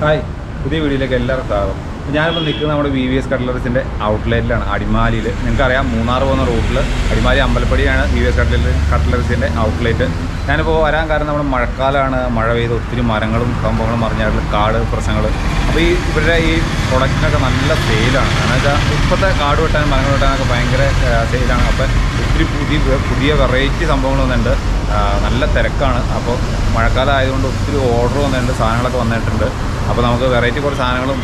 Hi പുതിയ വീഡിയോയിലേക്ക് എല്ലാവർക്കും സ്വാഗതം. ഞാനിപ്പോൾ നിൽക്കുന്നത് നമ്മുടെ വി വി എസ് കട്ട്ലറീസിന്റെ ഔട്ട്ലെറ്റിലാണ് അടിമാലിയിൽ നിങ്ങൾക്കറിയാം മൂന്നാർ പോകുന്ന റൂട്ടിൽ അടിമാലി അമ്പലപ്പടിയാണ് വി വി എസ് കട്ട്ലറി കട്ട്ലറീസിന്റെ ഔട്ട്ലെറ്റ് ഞാനിപ്പോൾ വരാൻ കാരണം നമ്മുടെ മഴക്കാലമാണ് മഴ പെയ്ത് ഒത്തിരി മരങ്ങളും സംഭവങ്ങളും മറിഞ്ഞായിട്ടുള്ള കാട് പ്രശ്നങ്ങൾ അപ്പോൾ ഈ ഇവരുടെ ഈ പ്രൊഡക്റ്റിനൊക്കെ നല്ല സെയിലാണ് കാരണം വെച്ചാൽ ഇപ്പോഴത്തെ കാട് വെട്ടാനും മരങ്ങൾ വെട്ടാനൊക്കെ ഭയങ്കര സെയിലാണ് അപ്പോൾ ഒത്തിരി പുതിയ പുതിയ വെറൈറ്റി സംഭവങ്ങൾ വന്നിട്ടുണ്ട്. നല്ല തിരക്കാണ്. അപ്പോൾ മഴക്കാലം ആയതുകൊണ്ട് ഒത്തിരി ഓർഡർ വന്നിട്ടുണ്ട് സാധനങ്ങളൊക്കെ വന്നിട്ടുണ്ട്. അപ്പോൾ നമുക്ക് വെറൈറ്റി കുറച്ച് സാധനങ്ങളും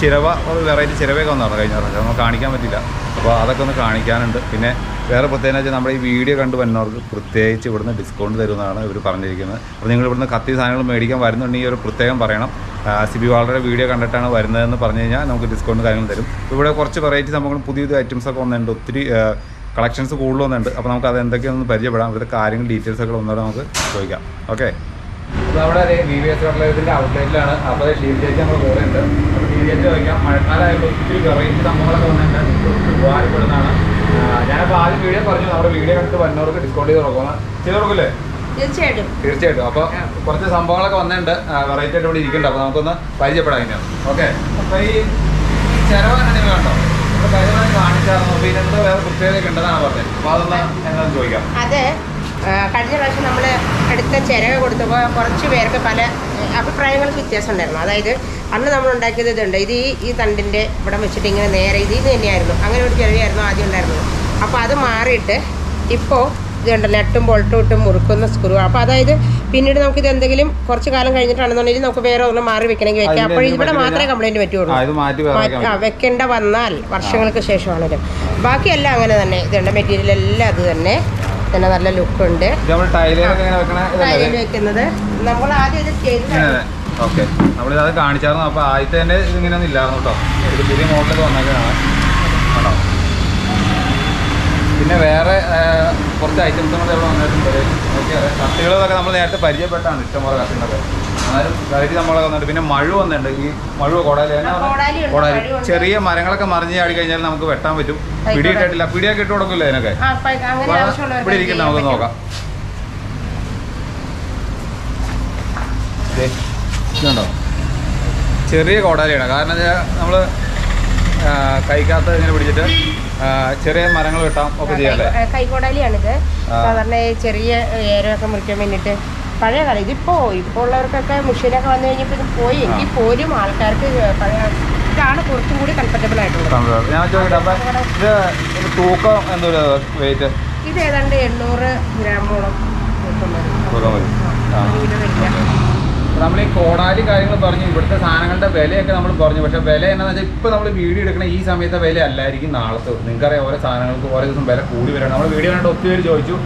ചിരവ ഒരു വെറൈറ്റി ചിരവയൊക്കെ വന്നതാണ് കഴിഞ്ഞ പ്രാവശ്യം. നമുക്ക് കാണിക്കാൻ പറ്റില്ല. അപ്പോൾ അതൊക്കെ ഒന്ന് കാണിക്കാനുണ്ട്. പിന്നെ വേറെ പ്രത്യേകത വെച്ചാൽ നമ്മുടെ ഈ വീഡിയോ കണ്ട് വരുന്നവർക്ക് പ്രത്യേകിച്ച് ഇവിടുന്ന് ഡിസ്കൗണ്ട് തരുമെന്നാണ് ഇവർ പറഞ്ഞിരിക്കുന്നത്. അപ്പോൾ നിങ്ങൾ ഇവിടുന്ന് കത്തി സാധനങ്ങൾ മേടിക്കാൻ വരുന്നുണ്ടെങ്കിൽ ഒരു പ്രത്യേകം പറയണം. സിബി വാളയുടെ വീഡിയോ കണ്ടിട്ടാണ് വരുന്നതെന്ന് പറഞ്ഞു കഴിഞ്ഞാൽ നമുക്ക് ഡിസ്കൗണ്ട് കാര്യങ്ങൾ തരും. ഇവിടെ കുറച്ച് വെറൈറ്റി സംഭവങ്ങളും പുതിയ പുതിയ ഐറ്റംസ് ഒക്കെ വന്നിട്ടുണ്ട്. ഒത്തിരി കളക്ഷൻസ് കൂടുതൽ വന്നിട്ടുണ്ട്. അപ്പോൾ നമുക്ക് അത് എന്തൊക്കെയാണെന്ന് പരിചയപ്പെടാം. ഇവിടുത്തെ കാര്യങ്ങൾ ഡീറ്റെയിൽസ് ഒക്കെ ഒന്നുകൂടെ നമുക്ക് ചോദിക്കാം. ഓക്കെ നമ്മുടെ വിവിഎസ് കട്ട്ലറ്റിന്റെ ഔട്ട്ലെറ്റിലാണ് അപ്പോൾ ചേച്ചി നമ്മൾ പോകുന്നുണ്ട്. അപ്പോൾ ചേച്ചി ചോദിക്കാം. മഴക്കാലമായിട്ട് ഒത്തിരി വെറൈറ്റി സംഭവങ്ങളൊക്കെ വന്നിട്ടുണ്ട്. ഉപകാരപ്പെടുന്നതാണ് ഞാനപ്പോൾ ആദ്യം വീഡിയോ പറഞ്ഞു നമ്മുടെ വീഡിയോ കണ്ടിട്ട് വന്നവർക്ക് ഡിസ്കൗണ്ട് ചെയ്ത് കൊടുക്കണം. ചെയ്ത് കൊടുക്കില്ലേ? തീർച്ചയായിട്ടും. തീർച്ചയായിട്ടും. അപ്പോൾ കുറച്ച് സംഭവങ്ങളൊക്കെ വന്നിട്ടുണ്ട്. വെറൈറ്റി ആയിട്ട് ഇവിടെ ഇരിക്കണ്ട അപ്പോൾ നമുക്കൊന്ന് പരിചയപ്പെടാം അതിനാണ് ഓക്കെ. അപ്പോൾ ഈ ചിലവ് അങ്ങനെ കണ്ടോ കാണിച്ചായിരുന്നു അപ്പോൾ ഇതിനെന്തോ വേറെ പ്രത്യേകത ഉണ്ടെന്നാണ് പറഞ്ഞത്. അപ്പോൾ അതൊന്ന് എന്താണെന്ന് ചോദിക്കാം. അത്. കഴിഞ്ഞ പ്രാവശ്യം നമ്മൾ എടുത്ത ചിരക കൊടുത്തപ്പോൾ കുറച്ച് പേർക്ക് പല അഭിപ്രായങ്ങൾക്ക് വ്യത്യാസം ഉണ്ടായിരുന്നു. അതായത് അന്ന് നമ്മൾ ഉണ്ടാക്കിയത് ഇതുണ്ട്. ഇത് ഈ ഈ തണ്ടിന്റെ ഇവിടെ വെച്ചിട്ട് ഇങ്ങനെ നേരെ ഇത് ഇത് തന്നെയായിരുന്നു. അങ്ങനെ ഒരു ചിരവയായിരുന്നു ആദ്യം ഉണ്ടായിരുന്നത്. അപ്പോൾ അത് മാറിയിട്ട് ഇപ്പോൾ ഇതുണ്ട് നട്ടും ബോൾട്ടും ഇട്ടും മുറുക്കുന്ന സ്ക്രൂ. അപ്പോൾ അതായത് പിന്നീട് നമുക്കിത് എന്തെങ്കിലും കുറച്ച് കാലം കഴിഞ്ഞിട്ടാണെന്നുണ്ടെങ്കിൽ നമുക്ക് വേറെ ഒന്ന് മാറി വെക്കണമെങ്കിൽ വെക്കാം. അപ്പോൾ ഇവിടെ മാത്രമേ? കംപ്ലൈന്റ് പറ്റുള്ളൂ. ആ. വെക്കേണ്ട വന്നാൽ വർഷങ്ങൾക്ക് ശേഷമാണെങ്കിലും. ബാക്കിയെല്ലാം അങ്ങനെ തന്നെ. ഇതുണ്ട്. മെറ്റീരിയൽ എല്ലാം അത് തന്നെ. തന്നെ നല്ല ലുക്ക് ഉണ്ട് ഇത് നമ്മൾ ടൈലൊക്കെ എങ്ങനെ വെക്കണേ ടൈലിൽ വെക്കുന്നത്. നമ്മൾ ആദ്യം ഇത് ചെയ്ത് ഓക്കെ. നമ്മളിത് അത് കാണിച്ചായിരുന്നു. അപ്പോൾ ആദ്യത്തെ തന്നെ ഇതിങ്ങനെയൊന്നും ഇല്ലായിരുന്നു കേട്ടോ. ഇത് പുതിയ മോഡലൊക്കെ വന്നേക്കാണ് ആണോ പിന്നെ വേറെ കുറച്ച് ഐറ്റംസും കൂടെ ഇവിടെ വന്നിട്ടുണ്ട്. ഓക്കെ. കത്തികളൊക്കെ നമ്മൾ നേരത്തെ പരിചയപ്പെട്ടാണ് ഇഷ്ടംപോലെ കത്തികളൊക്കെ എന്നാലും നമ്മളെ വന്നിട്ട് പിന്നെ മഴ വന്നിട്ടുണ്ട്. ഈ മഴ കൊടാലി കൊടാലി. ചെറിയ മരങ്ങളൊക്കെ മറിഞ്ഞ് ചാടി കഴിഞ്ഞാൽ നമുക്ക് വെട്ടാൻ പറ്റും. പിടിയിട്ടില്ല പിടിയൊക്കെ ഇട്ട് കൊടുക്കില്ല അതിനൊക്കെ? ഇവിടെ ഇരിക്കുന്ന നമുക്ക് നോക്കാം. ഇതുണ്ടോ? ചെറിയ കോടാലിയാണ് കാരണം നമ്മൾ കൈക്കാത്ത ഇങ്ങനെ പിടിച്ചിട്ട് ചെറിയ മരങ്ങൾ വെട്ടാം ഒക്കെ ചെയ്യാം ചെയ്യാല്ലേ കൈക്കോടാലിയാണിത്. സാധാരണ ചെറിയ ഏരമൊക്കെ മുറിക്കാൻ വേണ്ടിയിട്ട് പഴയ കാലം. ഇതിപ്പോ ഇപ്പോൾ ഉള്ളവർക്കൊക്കെ മെഷീനൊക്കെ വന്നു കഴിഞ്ഞപ്പോൾ ഇത് പോയി. എങ്കിൽ പോലും ആൾക്കാർക്ക് പഴയ ഇതാണ് കുറച്ചും കൂടി കംഫർട്ടബിൾ ആയിട്ടുള്ളത്. ഞാൻ ചോദിക്കട്ടെ തൂക്കം വെയിറ്റ് ഇത് ഏതാണ്ട് എണ്ണൂറ് ഗ്രാമോളം തൂക്കം വരും. നമ്മൾ ഈ കോടാലി കാര്യങ്ങൾ പറഞ്ഞു ഇവിടുത്തെ സാധനങ്ങളുടെ വിലയൊക്കെ നമ്മൾ പറഞ്ഞു. പക്ഷെ വില എന്താണെന്ന് വെച്ചാൽ ഇപ്പോൾ നമ്മൾ വീഡിയോ എടുക്കണ ഈ സമയത്തെ വില അല്ലായിരിക്കും നാളത്തെ. നിങ്ങൾക്കറിയാം ഓരോ സാധനങ്ങൾക്ക് ഓരോ ദിവസം വില കൂടി വരണം. നമ്മൾ വീഡിയോ കണ്ട് ഒത്തിരി പേര് ചോദിച്ചു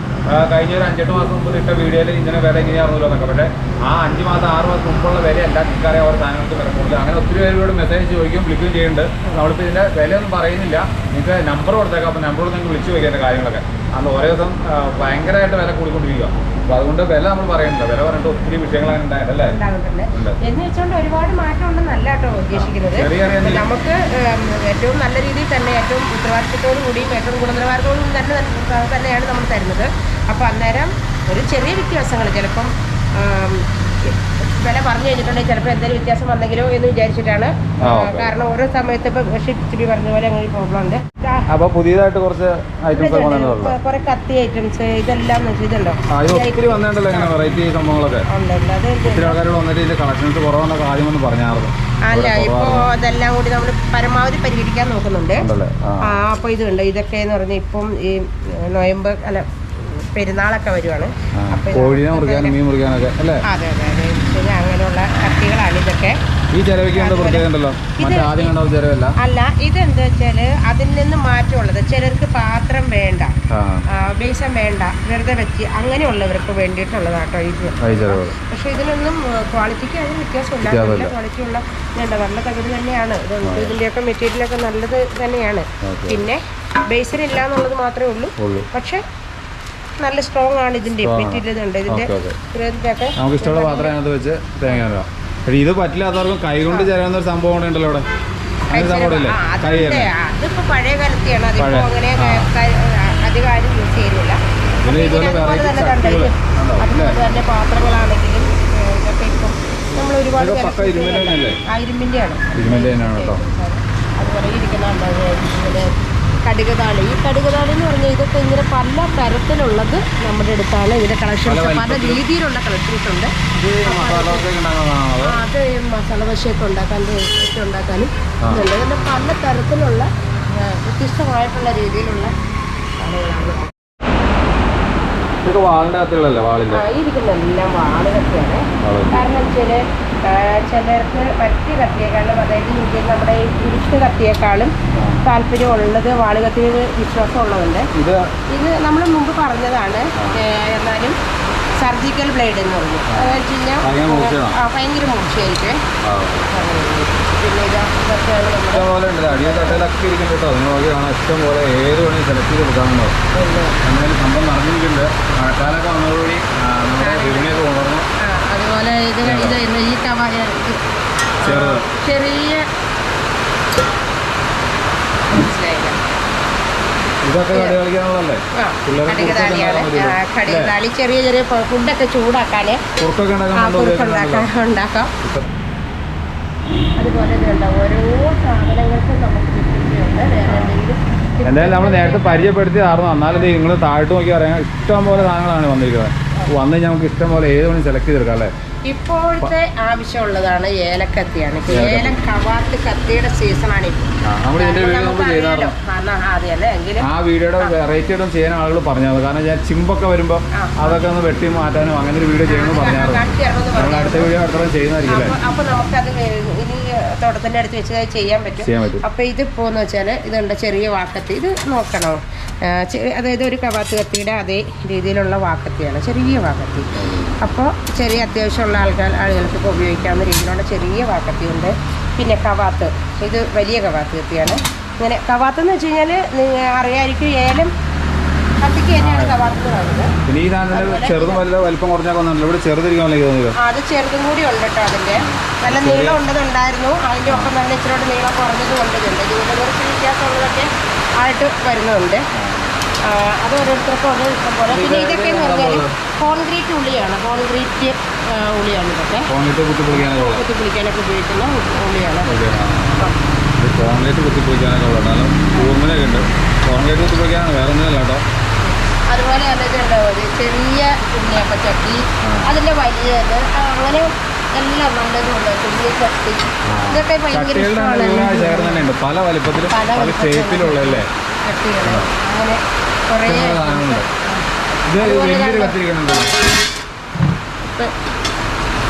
കഴിഞ്ഞ ഒരു അഞ്ചെട്ട് മാസം മുമ്പ് ഇട്ട വീഡിയോയിൽ ഇങ്ങനെ വില എങ്ങനെയാണെന്നല്ലോ എന്നൊക്കെ. പക്ഷേ ആ അഞ്ച് മാസം ആറ് മാസം മുമ്പുള്ള വിലയല്ല നിങ്ങൾക്കറിയാം ഓരോ സാധനങ്ങൾക്ക് വില കൂടുതൽ. അങ്ങനെ ഒത്തിരി പേരോട് മെസ്സേജ് ചോദിക്കും വിളിക്കുകയും ചെയ്യുന്നുണ്ട്. നമ്മളിപ്പോൾ ഇതിന്റെ വിലയൊന്നും പറയുന്നില്ല. നിങ്ങൾക്ക് നമ്പർ കൊടുത്തേക്കാം. അപ്പോൾ നമ്പർ നിങ്ങൾക്ക് വിളിച്ചു വയ്ക്കേണ്ട കാര്യങ്ങളൊക്കെ. അന്ന് ഓരോ ദിവസം ഭയങ്കരമായിട്ട് വില കൂടിക്കൊണ്ടിരിക്കുക അപ്പോൾ അതുകൊണ്ട് വില നമ്മൾ പറയുന്നില്ല വില പറഞ്ഞിട്ട് ഒത്തിരി വിഷയങ്ങൾ അങ്ങനെ ഉണ്ടായിട്ടല്ലേ. എന്ന് വെച്ചുകൊണ്ട് ഒരുപാട് മാറ്റം ഉണ്ടെന്നല്ല കേട്ടോ ഉദ്ദേശിക്കുന്നത്. നമുക്ക് ഏറ്റവും നല്ല രീതിയിൽ തന്നെ ഏറ്റവും ഉത്തരവാദിത്തത്തോടു കൂടിയും ഏറ്റവും ഗുണനിലവാരത്തോടും തന്നെ തന്നെ- തന്നെയാണ് നമ്മൾ തരുന്നത്. അപ്പോൾ അന്നേരം ഒരു ചെറിയ വ്യത്യാസങ്ങൾ ചിലപ്പം വില പറഞ്ഞു കഴിഞ്ഞിട്ടുണ്ടെങ്കിൽ ചിലപ്പോൾ എന്തെങ്കിലും വ്യത്യാസം വന്നെങ്കിലോ എന്ന് വിചാരിച്ചിട്ടാണ്. കാരണം ഓരോ സമയത്ത് ഇപ്പം ഷിപ്സിബി പറഞ്ഞ പോലെ അങ്ങനെ പ്രോബ്ലം ഉണ്ട്. അപ്പൊ അപ്പോൾ പുതിയതായിട്ട് കുറച്ച് ഐറ്റംസ് കുറെ- കത്തി ഐറ്റംസ് ഇതെല്ലാം ഇതുണ്ടോ ആ ഇത് ഈ ഒത്തിരി വന്നിട്ടുണ്ടല്ലോ ഇങ്ങനെ വെറൈറ്റി സംഭവങ്ങളൊക്കെ. ഉണ്ട് ഉണ്ട് അത് ഇത് ഒത്തിരി ആൾക്കാരോട് വന്നിട്ട് ഇതിന്റെ കളക്ഷൻസ് കുറവെന്നൊക്കെ ആദ്യം ഒന്ന് പറഞ്ഞായിരുന്നു അല്ല ഇപ്പോ. അതെല്ലാം കൂടി നമ്മൾ പരമാവധി പരിഹരിക്കാൻ നോക്കുന്നുണ്ട്. അപ്പൊ ഇതുണ്ട് ഇതൊക്കെ എന്ന് പറഞ്ഞാൽ ഇപ്പം ഈ നവംബർ അല്ല പെരുന്നാളൊക്കെ വരുവാണ്. കോഴിനെ മുറിക്കാനും മീൻ മുറിക്കാനൊക്കെ അല്ലേ? അതെ അതെ അതെ. ശരി അങ്ങനെയുള്ള കത്തികളാണ് ഇതൊക്കെ. ഈ ചിലവയ്ക്ക് ആദ്യം കണ്ട ചിലവല്ല? അല്ല ഇതെന്താ വെച്ചാൽ അതിൽ നിന്ന് മാറ്റമുള്ളത്. ചിലർക്ക് പാത്രം വേണ്ട ബേസം വേണ്ട വെറുതെ വെച്ച് അങ്ങനെയുള്ളവർക്ക് വേണ്ടിയിട്ടുള്ളതാട്ടോ ഇത് ഈ പക്ഷെ ഇതിനൊന്നും ക്വാളിറ്റിക്ക് അതിന് വ്യത്യാസമില്ല. നല്ല ക്വാളിറ്റി ഉള്ള നല്ല തകട് തന്നെയാണ്. ഇതിന്റെയൊക്കെ മെറ്റീരിയലൊക്കെ നല്ലത് തന്നെയാണ്. പിന്നെ ബേസിൽ ഇല്ല എന്നുള്ളത് മാത്രമേ ഉള്ളൂ. പക്ഷെ നല്ല സ്ട്രോങ് ആണ് ഇതിന്റെ മെറ്റീരിയൽ ഉണ്ട് ഇതിന്റെ നമുക്ക് ഇഷ്ടമുള്ള പാത്രം അതിനകത്ത് വെച്ച് തേങ്ങ ഇടാം. പക്ഷേ ഇത് പറ്റില്ലാത്തവർക്കും കൈ കൊണ്ട് ചേരാവുന്ന ഒരു സംഭവം ഉണ്ടല്ലോ ഇവിടെ. അങ്ങനെ സംഭവം ഇല്ലേ? ആ, കൈ അതുണ്ട്. അതിപ്പോ പഴയ കാലത്തെയാണ്. അതിപ്പോ അങ്ങനെ അധികം ആരും യൂസ് ചെയ്യുന്നില്ല പിന്നെ അപ്പൊ ഇതുപോലെ ഇതിനതുപോലെ variety തന്നെ ചട്ടികൾ കണ്ടത് ഉണ്ടോ? അതുപോലെ തന്നെ പാത്രങ്ങളാണെങ്കിലും ഇതൊക്കെ ഇപ്പം നമ്മൾ ഒരുപാട് ഇരുമ്പിന്റെ ആണ് കേട്ടോ. അതുപോലെ ഇരിക്കുന്നുണ്ട് ഇതിൽ കടുക് താളി ഈ കടുക് താളി എന്ന് പറഞ്ഞാൽ ഇതൊക്കെ ഇങ്ങനെ പല തരത്തിലുള്ളത് നമ്മുടെ അടുത്താണ്. ഇതിന്റെ കളക്ഷൻസ് പല രീതിയിലുള്ള കളക്ഷൻസ് ഉണ്ട്. അതോ? മസാല ദോശയൊക്കെ ഉണ്ടാക്കാൻ ഒക്കെ ഉണ്ടാക്കാനും ഇതുണ്ട്. പല തരത്തിലുള്ള വ്യത്യസ്തമായിട്ടുള്ള രീതിയിലുള്ള കടകളാണ് ഇതൊക്കെ വാളിന്റെ അകത്തുള്ളല്ലേ വാളിന്റെ വാളുകത്തിയാണ് കാരണം വെച്ചാൽ ചിലർക്ക് മറ്റ് കത്തിയേക്കാളും അതായത് ഇന്ത്യയിൽ നമ്മുടെ ഈ കുരിശ് കത്തിയേക്കാളും. താല്പര്യം ഉള്ളത് വാളുകത്തിൽ വിശ്വാസം ഉള്ളതുണ്ട് ഇത് ഇത് നമ്മൾ മുമ്പ് പറഞ്ഞതാണ് എന്നാലും സർജിക്കൽ ബ്ലേഡ് എന്ന് പറഞ്ഞു. അതെന്ന് വെച്ച് കഴിഞ്ഞാൽ ഭയങ്കര മൂർച്ചയാണോ? ആ ഭയങ്കര മൂർച്ചയായിരിക്കും ആ. പിന്നെ ഇതാ ഇതൊക്കെയാണ് നമ്മുടെ ഇഷ്ടം പോലെ ഉണ്ട് അടിയ തട്ടയിലൊക്കെ ഇരിക്കും കേട്ടോ. അതിന് നോക്കി കാണാം ഇഷ്ടം പോലെ ഏത് വേണമെങ്കിൽ സെലക്ട് ചെയ്ത് എടുക്കാമെന്നോ അങ്ങനെ സംഭവം നടന്നിരിക്കുന്നുണ്ട്. മഴക്കാലൊക്കെ വന്നതോടുകൂടി നമ്മുടെ വിപണിയൊക്കെ ഉണർന്നു അതുപോലെ ഇത് ഈ ചെറിയ ഇതൊക്കെ ചെറിയ ചെറിയ ഫുഡൊക്കെ കുറുക്കൊക്കെ. ഉണ്ടാക്കാൻ ഉണ്ടാക്കാം. അതുപോലെ ഇതുണ്ട് ഓരോ സാധനങ്ങൾക്കും നമുക്ക് വിട്ടുണ്ട് വേറെ എന്തെങ്കിലും എന്തായാലും നമ്മൾ നേരത്തെ പരിചയപ്പെടുത്തിയതായിരുന്നു എന്നാലും നിങ്ങൾ താഴോട്ട് നോക്കി പറയാം ഇഷ്ടം പോലെ സാധനങ്ങളാണ് വന്നിരിക്കുന്നത്. വന്ന് കഴിഞ്ഞാൽ നമുക്ക് ഇഷ്ടം പോലെ ഏത് വേണമെങ്കിലും സെലക്ട് ചെയ്തെടുക്കാം അല്ലേ? ഇപ്പോഴത്തെ ആവശ്യമുള്ളതാണ് ഏലക്കത്തിയാണ്. ഏല കവാത്ത് കത്തിയുടെ സീസണാണ് ആ, വീഡിയോയുടെ വെറൈറ്റി ചെയ്യാൻ ആളുകൾ പറഞ്ഞത് കാരണം ഞാൻ ചിമ്പൊക്കെ വരുമ്പോൾ അതൊക്കെ ഒന്ന് വെട്ടി മാറ്റാനും അങ്ങനെ ഒരു വീഡിയോ ചെയ്യണമെന്ന് നമ്മൾ അടുത്ത വീഡിയോ അടുത്തോളം ചെയ്യുന്നതായിരിക്കും അപ്പൊ നമുക്കത് ഇനി തോട്ടത്തിന്റെ അടുത്ത് വെച്ച് ചെയ്യാൻ പറ്റും. അപ്പൊ ഇതിപ്പോന്ന് വെച്ചാൽ ഇതുണ്ട് ചെറിയ വാക്കത്തി. ഇത് നോക്കണോ? അതായത് ഒരു കവാത്ത് കത്തിയുടെ അതേ രീതിയിലുള്ള വാക്കത്തിയാണ്. ചെറിയ വാക്കത്തി. അപ്പോൾ ചെറിയ അത്യാവശ്യമുള്ള ആൾക്കാർ ആളുകൾക്കൊക്കെ ഉപയോഗിക്കാവുന്ന രീതിയിലുള്ള ചെറിയ വാക്കത്തിയുണ്ട്. പിന്നെ കവാത്ത്. ഇത് വലിയ കവാത്ത് കത്തിയാണ്. ഇങ്ങനെ കവാത്ത് എന്ന് വെച്ച് കഴിഞ്ഞാൽ അറിയാമായിരിക്കും ഏലം കത്തിക്ക് തന്നെയാണ് കവാത്ത് എന്ന് പറയുന്നത്. ചെറുതും വല്ല വലിപ്പം ഇവിടെ അത് ചെറുതും കൂടി ഉണ്ട് കേട്ടോ നല്ല നീളം ഉണ്ടതുണ്ടായിരുന്നു അതിന്റെ ഒപ്പം തന്നെ ഇച്ചിരി നീളം കുറഞ്ഞത് ഇതിന്റെ. കുറച്ച് വ്യത്യാസമുള്ളതൊക്കെ ആയിട്ട് വരുന്നുണ്ട്. അത് ഓരോരുത്തർക്കും ഓരോ ഇഷ്ടം പോലെ. പിന്നെ ഇതൊക്കെ എന്ന് പറഞ്ഞാൽ കോൺക്രീറ്റ് ഉള്ളിയാണ്. കോൺക്രീറ്റ് ഉള്ളിയാണ് ഇതൊക്കെ. കുത്തി പിടിക്കാനൊക്കെ ഉപയോഗിക്കുന്ന ഉള്ളിയാണ്. കോൺക്രീറ്റ് കുത്തി പൊളിക്കാനൊക്കെ ഉള്ളത്. എന്നാലും കൂർമ്മനൊക്കെ ഉണ്ട്. കോൺക്രീറ്റ് കുത്തി പൊളിക്കാനാണ് വേറെ ഒന്നുമില്ല കേട്ടോ. അതുപോലെ അതൊക്കെ ഇതുണ്ടാവും ചെറിയ ഉണ്ണിയപ്പ ചട്ടി അതിന്റെ വലിയത് അങ്ങനെ എല്ലാം നല്ലതുണ്ട് ചെറിയ ചട്ടി. ഇതൊക്കെ ഭയങ്കര ഇഷ്ടമാണ്. പല വലിപ്പത്തിലും പല അങ്ങനെ കുറേ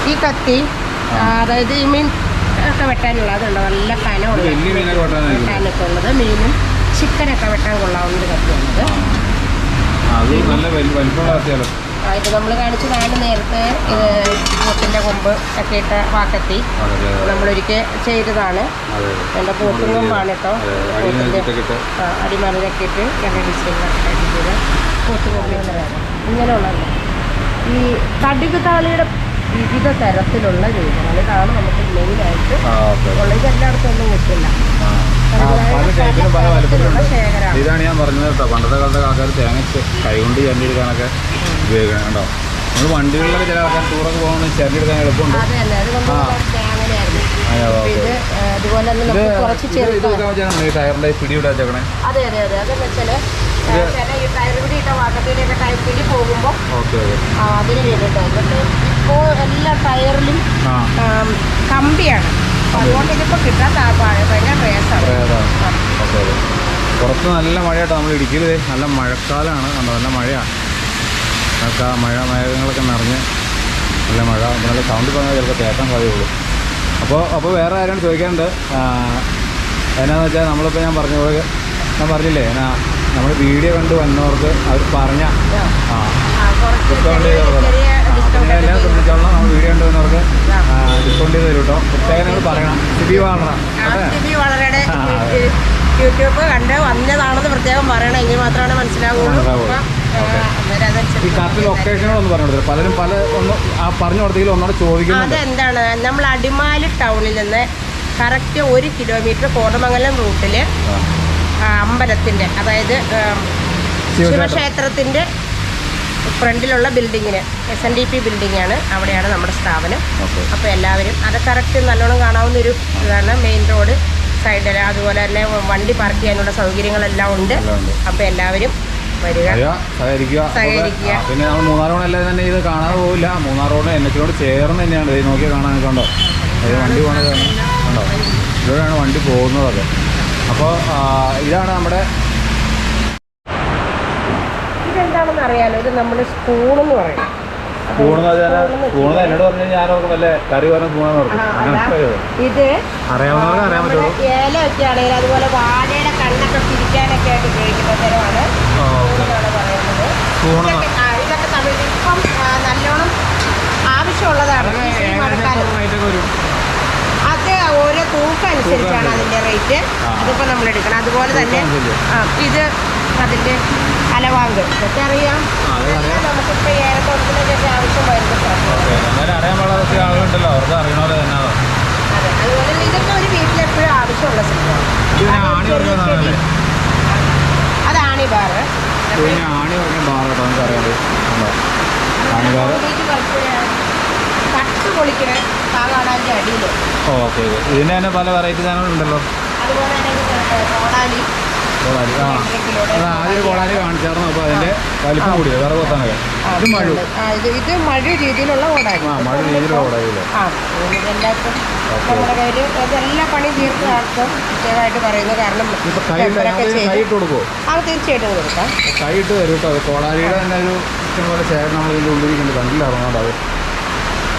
ഈ കത്തി അതായത് ഈ മീൻ ഒക്കെ വെട്ടാനുള്ള അതുണ്ട്? നല്ല കനമുള്ള കനൊക്കെ ഉള്ളത് മീനും ചിക്കനൊക്കെ വെട്ടാൻ കൊള്ളാവുന്ന ഒരു കത്തിയാണത് അത് നല്ല വലിപ്പമുള്ള ഇത് നമ്മൾ കാണിച്ചതാണ് നേരത്തെ ഇത് പോത്തിന്റെ കൊമ്പ് ഒക്കെ ഇട്ട വാക്കത്തി. നമ്മളൊരിക്കൽ ചെയ്തതാണ്. എന്റെ പോത്തും കൊമ്പാണ് കേട്ടോ ഇട്ടൊക്കെ ഇട്ട്. അടിമറിലൊക്കെ ഇട്ട് ഞങ്ങൾ ചെയ്ത് പോത്ത് കൊമ്പിങ്ങനെയാണ് ഇങ്ങനെയുള്ളത് ഈ കടുക് താളിയുടെ വിവിധ തരത്തിലുള്ള രൂപങ്ങൾ. ഇതാണ് നമുക്ക് മെയിനായിട്ട് ഉള്ളത്. ഇത് എല്ലായിടത്തും ഒന്നും കിട്ടില്ല. ഇതാണ് ഞാൻ പറഞ്ഞത് കേട്ടോ. പണ്ടത്തെ കാലത്തെ ആൾക്കാർ തേങ്ങ കൈകൊണ്ട് കൈകൊണ്ട് ചരണ്ടിയെടുക്കാനൊക്കെ ഉപയോഗിക്കണം കേട്ടോ. നമ്മൾ വണ്ടികളിലൊക്കെ ചില ആൾക്കാർ ടൂറൊക്കെ എളുപ്പമുണ്ട്. ചെറുപ്പം വെക്കാൻ വെച്ചാൽ ഈ ടയറിന്റെ പിടി ഇവിടെ വെച്ചേക്കണേ? അതെ അതെ അതെ. അതെന്ന് വെച്ചാൽ ചില ഈ ടയർ പിടി ഇട്ട വാക്കത്തിന്റെയൊക്കെ ടയർ പിടി പോകുമ്പോൾ അതിന് എന്നിട്ട് എല്ലാ ടയറിലും കമ്പിയാണ്. അതുകൊണ്ട് ഇതിപ്പോൾ കിട്ടാൻ ഭയങ്കര പ്രയാസമാണ് പുറത്ത് നല്ല മഴയാട്ടോ നമ്മൾ ഇടുക്കിയിൽ നല്ല മഴക്കാലമാണ് കണ്ടോ? നല്ല മഴയാണ് ആ മഴ മേഘങ്ങളൊക്കെ നിറഞ്ഞ് നല്ല മഴ. അപ്പോൾ നല്ല സൗണ്ട് പറഞ്ഞാൽ ചിലപ്പോൾ കേൾക്കാൻ സാധ്യതയുള്ളൂ. അപ്പോൾ അപ്പോൾ വേറെ ആരാണ് ചോദിക്കാനുണ്ട്. ആ, എന്നാന്ന് വെച്ചാൽ നമ്മളിപ്പോൾ ഞാൻ പറഞ്ഞ പോലെ ഞാൻ പറഞ്ഞില്ലേ എന്നാ നമ്മൾ വീഡിയോ കണ്ട് വന്നവർക്ക് അവർ പറഞ്ഞ ആ. ഡിസ്കൗണ്ട് എല്ലാം ശ്രദ്ധിച്ചോളാം നമ്മൾ വീഡിയോ ഉണ്ടെന്നവർക്ക്. ഡിസ്കൗണ്ട് ചെയ്ത് തരും കേട്ടോ. പ്രത്യേകം നിങ്ങൾ പറയണം. സ്ഥിതി വാങ്ങണം. കേട്ടോ വളരെ ആ. യൂട്യൂബ് കണ്ട് വന്നതാണെന്ന് പ്രത്യേകം പറയണം. എങ്കിൽ മാത്രമാണ് മനസ്സിലാവുള്ളൂ. ഈ കറക്റ്റ് ലൊക്കേഷനുകളൊന്നും പറഞ്ഞു കൊടുത്തില്ല പലരും പല ഒന്ന് ആ പറഞ്ഞു കൊടുത്തെങ്കിലും ഒന്നുകൂടെ ചോദിക്കുന്നത് അതെന്താണ്? നമ്മൾ അടിമാലി ടൗണിൽ നിന്ന് കറക്റ്റ് ഒരു കിലോമീറ്റർ കോതമംഗലം റൂട്ടിൽ. അമ്പലത്തിന്റെ അതായത് ശിവക്ഷേത്രത്തിന്റെ ഫ്രണ്ടിലുള്ള ബിൽഡിങ്ങിന് എസ് എൻ ഡി പി ബിൽഡിങ്ങാണ് അവിടെയാണ് നമ്മുടെ സ്ഥാപനം. അപ്പോൾ എല്ലാവരും അത് കറക്റ്റ് നല്ലോണം കാണാവുന്ന ഒരു ഇതാണ് മെയിൻ റോഡ് സൈഡിൽ അതുപോലെ തന്നെ വണ്ടി പാർക്ക് ചെയ്യാനുള്ള സൗകര്യങ്ങളെല്ലാം ഉണ്ട്. അപ്പോൾ എല്ലാവരും വരിക. സഹകരിക്കുക. പിന്നെ നമ്മൾ മൂന്നാർ റോഡ് അല്ലാതെ തന്നെ ഇത് കാണാതെ പോവില്ല. മൂന്നാർ റോഡ് എൻ എച്ചിനോട് ചേർന്ന് തന്നെയാണ്. ഇത് നോക്കിയാൽ കാണാൻ കണ്ടോ വണ്ടി കണ്ടോ വണ്ടി പോകുന്നതൊക്കെ അപ്പോൾ ഇതാണ് നമ്മുടെ ഇതെന്താണെന്ന് അറിയാലോ ഇത് നമ്മൾ സ്പൂണെന്ന് പറയും സ്പൂണെന്ന് പറഞ്ഞാൽ സ്പൂണെന്ന് എന്നോട് പറഞ്ഞു കഴിഞ്ഞാൽ ഞാനൊക്കെ വല്ല കറി പറഞ്ഞ സ്പൂണെന്ന് അറിയാലോ? ഇത് നമ്മുടെ സ്പൂണെന്ന് പറയും. ഇത് ഏലൊക്കെ ആണെങ്കിൽ അതുപോലെ വാഴയുടെ കണ്ണൊക്കെ പിരിക്കാനൊക്കെ ആയിട്ട് ഉപയോഗിക്കുന്ന തരമാണ്. പറയുന്നത്. ഇതൊക്കെ തമിഴ് ഇപ്പം നല്ലോണം ആവശ്യമുള്ളതാണ് അതൊക്കെ ഈ ഏകദേശം മഴക്കാലത്ത് എത്ര റേറ്റ് ഒക്കെ വരും അത് ഓരോ തൂക്കം അനുസരിച്ചാണ് അതിന്റെ അതിന്റെ റേറ്റ്. അതിപ്പോൾ നമ്മൾ എടുക്കണം അതുപോലെ തന്നെ ആ ഇത് അതിന്റെ അലവാങ്ക്. ഇതൊക്കെ അറിയാം. നമുക്കിപ്പോൾ ഏലത്തോട്ടത്തിനൊക്കെ ആവശ്യം അതെ അതുപോലെ ഇതൊക്കെ ഒരു വീട്ടിലെപ്പോഴും ആവശ്യമുള്ള സംഭവമാണ് ആണി. അത് ആണിബാറ് ഇത് പിന്നെ ആണി പറഞ്ഞ ബാർ നമുക്കറിയാം ആണി ബാറ്. കട്ട് പൊളിക്കണ. ഭാഗമാണ് അതിന്റെ അടിയിൽ ഓക്കെ ഇതിന്റെ തന്നെ പല വെറൈറ്റി സാധനങ്ങളുണ്ടല്ലോ അതുപോലെ തന്നെ ഇത് കോടാലി. കോടാലി ആ. ആദ്യം കാണിച്ചായിരുന്നു. അപ്പോൾ അതിന്റെ വലിപ്പം കൂടിയത് വേറെ കൊത്താനൊക്കെ. ഇത് മഴു. ഇത് മഴ രീതിയിലുള്ള കോടാലി. ആ മഴ രീതിയിലുള്ള കോടാലിയില്ലേ ആ ഇതെല്ലാവർക്കും ഓക്കെ. നമ്മുടെ കയ്യിൽ ഇതെല്ലാ പണി തീർത്ത ആൾക്ക് പ്രത്യേകമായിട്ട് പറയുന്നു കാരണം ഇപ്പോൾ കൈ മെമ്പറൊക്കെ കൈ ചെയ്ത് ഇട്ട് കൊടുക്കുമോ ആ തീർച്ചയായിട്ടും കൊടുക്കാം. കൈയിട്ട് കേട്ടോ കോടാലിയുടെ തന്നെ ഒരു ഇഷ്ടംപോലെ ചേട്ടൻ നമ്മൾ ഉള്ളിരിക്കുന്നുണ്ട് കണ്ടില്ല ഇറങ്ങാണ്ട് അത്.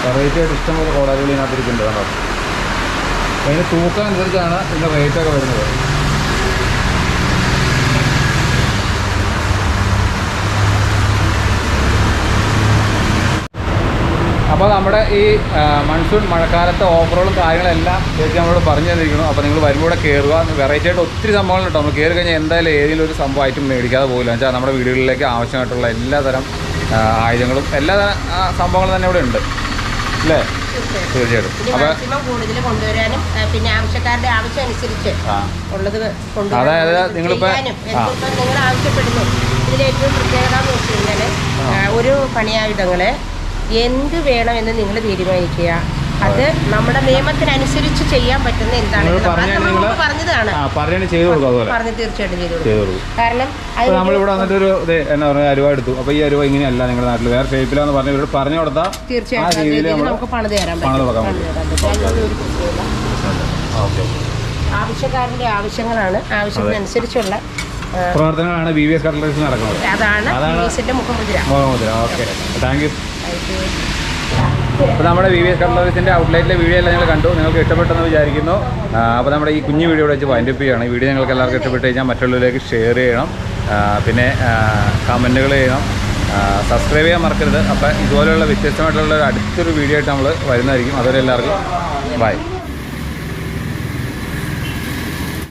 വെറൈറ്റി ആയിട്ട് ഇഷ്ടം പോലെ കോടാലികൾ ഇതിനകത്ത് ഇരിക്കുന്നുണ്ട് കണ്ടോ അതിന് തൂക്കം അനുസരിച്ചാണ് ഇതിന്റെ റേറ്റ് ഒക്കെ വരുന്നത്. അപ്പോൾ നമ്മുടെ ഈ മൺസൂൺ മഴക്കാലത്തെ ഓഫറുകളും കാര്യങ്ങളെല്ലാം ചേച്ചി നമ്മളോട് പറഞ്ഞു തന്നിരിക്കുന്നു. അപ്പോൾ നിങ്ങൾ വരുമ്പോൾ കയറുക വെറൈറ്റി ആയിട്ട് ഒത്തിരി സംഭവങ്ങളുണ്ട് നമ്മൾ കയറി കഴിഞ്ഞാൽ എന്തായാലും ഏതെങ്കിലും ഒരു സംഭവം മേടിക്കാതെ പോകില്ല വെച്ചാൽ നമ്മുടെ വീടുകളിലേക്ക് ആവശ്യമായിട്ടുള്ള എല്ലാത്തരം തരം ആയുധങ്ങളും എല്ലാ സംഭവങ്ങളും തന്നെ ഇവിടെ ഉണ്ട്. അല്ലേ? തീർച്ചയായിട്ടും. ഇനി അപ്പോൾ മാക്സിമം കൂടുതൽ കൊണ്ടുവരാനും പിന്നെ ആവശ്യക്കാരുടെ ആവശ്യം അനുസരിച്ച് ആ. ഉള്ളത് അതായത് നിങ്ങളിപ്പോ- ചെയ്യാനും നിങ്ങൾ ആവശ്യപ്പെടുന്നു. ഇതിൽ ഏറ്റവും പ്രത്യേകത എന്ന് വെച്ച് കഴിഞ്ഞാൽ ഒരു പണിയായുധങ്ങൾ എന്ത് വേണമെന്ന് നിങ്ങൾ തീരുമാനിക്കുക. അത് നമ്മുടെ നിയമത്തിനനുസരിച്ച് ചെയ്യാൻ പറ്റുന്ന എന്താണ് പറഞ്ഞതാണ്. പറഞ്ഞു തീർച്ചയായിട്ടും ചെയ്തു കാരണം നമ്മളിവിടെ വന്നിട്ട് ഒരു ഇത് എന്നാ പറയുക അരുവ എടുത്തു. അപ്പൊ ഈ അരുവ ഇങ്ങനെയല്ല നിങ്ങളുടെ നാട്ടിൽ. വേറെ ഷേപ്പിലാന്ന് പറഞ്ഞു ഇവരോട് പറഞ്ഞു കൊടുത്താൽ തീർച്ചയായിട്ടും നമുക്ക് പണിത് തരാൻ പറ്റും. ആവശ്യക്കാരന്റെ ആവശ്യങ്ങളാണ്. ആവശ്യത്തിനനുസരിച്ചുള്ള പ്രവർത്തനങ്ങളാണ് ബി വി എസ് കട്ട്ലറീസ് നടക്കുന്നത്. അതാണ് മുഖമുദ്ര. മുഖമുദ്ര. ഓക്കെ. താങ്ക് യു അപ്പോൾ നമ്മുടെ വി വി എസ് കട്ട്ലറീസിന്റെ ഔട്ട്ലെറ്റിലെ വീഡിയോ എല്ലാം നിങ്ങൾ കണ്ടു. നിങ്ങൾക്ക് ഇഷ്ടപ്പെട്ടെന്ന് വിചാരിക്കുന്നു. അപ്പോൾ നമ്മുടെ ഈ കുഞ്ഞു വീഡിയോ വെച്ച് വൈൻഡ് ചെയ്യുകയാണ്. ഈ വീഡിയോ നിങ്ങൾക്ക് എല്ലാവർക്കും ഇഷ്ടപ്പെട്ട് കഴിഞ്ഞാൽ മറ്റുള്ളവരിലേക്ക് ഷെയർ ചെയ്യണം. പിന്നെ കമന്റുകൾ ചെയ്യണം. സബ്സ്ക്രൈബ് ചെയ്യാൻ മറക്കരുത്. അപ്പോൾ ഇതുപോലെയുള്ള വ്യത്യസ്തമായിട്ടുള്ള അടുത്തൊരു വീഡിയോ ആയിട്ട് നമ്മൾ വരുന്നതായിരിക്കും. അതുവരെ എല്ലാവർക്കും ബൈ